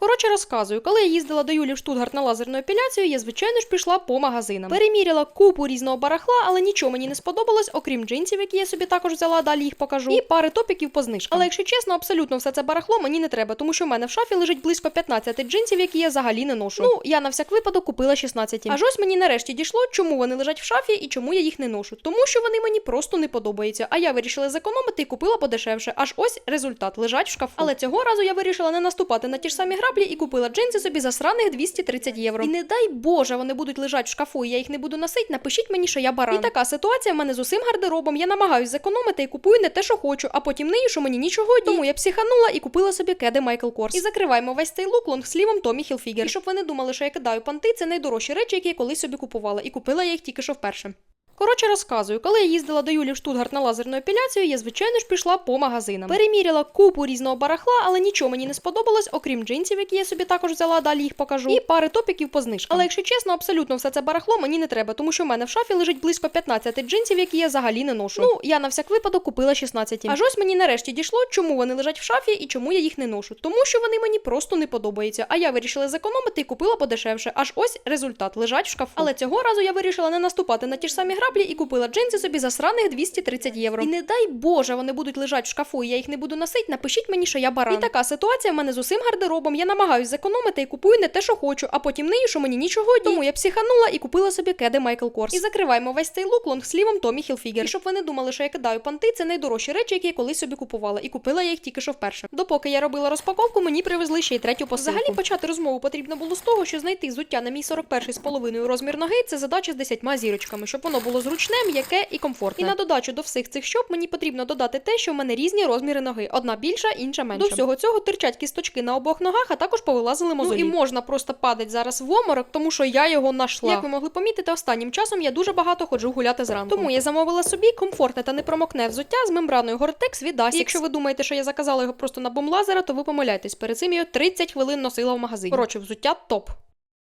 Коротше, розказую, коли я їздила до Юлі в Штутгарт на лазерну епіляцію, я звичайно ж пішла по магазинам. Переміряла купу різного барахла, але нічого мені не сподобалось, окрім джинсів, які я собі також взяла, далі їх покажу, і пари топіків по знижкам. Але якщо чесно, абсолютно все це барахло мені не треба, тому що в мене в шафі лежить близько 15 джинсів, які я взагалі не ношу. Ну, я на всяк випадок купила 16. Аж ось мені нарешті дійшло, чому вони лежать в шафі і чому я їх не ношу. Тому що вони мені просто не подобаються. А я вирішила зекономити і купила подешевше. Аж ось результат лежать в шкафу. Але цього разу я вирішила не наступати на ті ж самі граблі і купила джинси собі за сраних 230 євро. І не дай Боже, вони будуть лежать в шкафу, і я їх не буду носити. Напишіть мені, що я баран. І така ситуація в мене з усім гардеробом. Я намагаюсь зекономити і купую не те, що хочу, а потім нею, що мені нічого діє. Тому я психанула і купила собі кеди Майкл Корс. І закриваємо весь цей лук лонгслівом Томі Хілфігер. І щоб ви не думали, що я кидаю панти, це найдорожчі речі, які я колись собі купувала, і купила я їх тільки що вперше. Коротше, розказую, коли я їздила до Юлі в Штутгарт на лазерну епіляцію, я звичайно ж пішла по магазинам. Переміряла купу різного барахла, але нічого мені не сподобалось, окрім джинсів, які я собі також взяла, далі їх покажу, і пари топіків по знижкам. Але якщо чесно, абсолютно все це барахло мені не треба, тому що в мене в шафі лежить близько 15 джинсів, які я взагалі не ношу. Ну, я на всяк випадок купила 16. Аж ось мені нарешті дійшло, чому вони лежать в шафі і чому я їх не ношу. Тому що вони мені просто не подобаються. А я вирішила зекономити і купила подешевше. Аж ось результат лежать в шкафу. Але цього разу я вирішила не наступати на ті ж самі граблі і купила джинси собі за сраних 230 євро. І не дай Боже, вони будуть лежать в шкафу, і я їх не буду носити. Напишіть мені, що я баран. І така ситуація в мене з усім гардеробом. Я намагаюсь зекономити і купую не те, що хочу, а потім нею, що мені нічого діє. Тому я психанула і купила собі кеди Майкл Корс. І закриваємо весь цей лук лонгслівом Томі Хілфігер. І щоб ви не думали, що я кидаю панти, це найдорожчі речі, які я колись собі купувала, і купила я їх тільки що вперше. Допоки я робила розпаковку, мені привезли ще й третю посилку. Взагалі почати розмову потрібно було з того, що знайти взуття на мій 41 з половиною розмір ноги це задача з 10 зірочками, щоб воно було зручне, м'яке і комфортне. І на додачу до всіх цих щоп мені потрібно додати те, що в мене різні розміри ноги. Одна більша, інша менша. До всього цього тирчать кісточки на обох ногах, а також повилазили мозолі. Ну і можна просто падати зараз в оморок, тому що я його нашла. Як ви могли помітити, останнім часом я дуже багато ходжу гуляти зранку. Тому я замовила собі комфортне та непромокне взуття з мембраною Gore-Tex від Asics. І Якщо ви думаєте, що я заказала його просто на бомлазера, то ви помиляєтесь. Перед цим я його 30 хвилин носила в магазині. Коротше, взуття топ.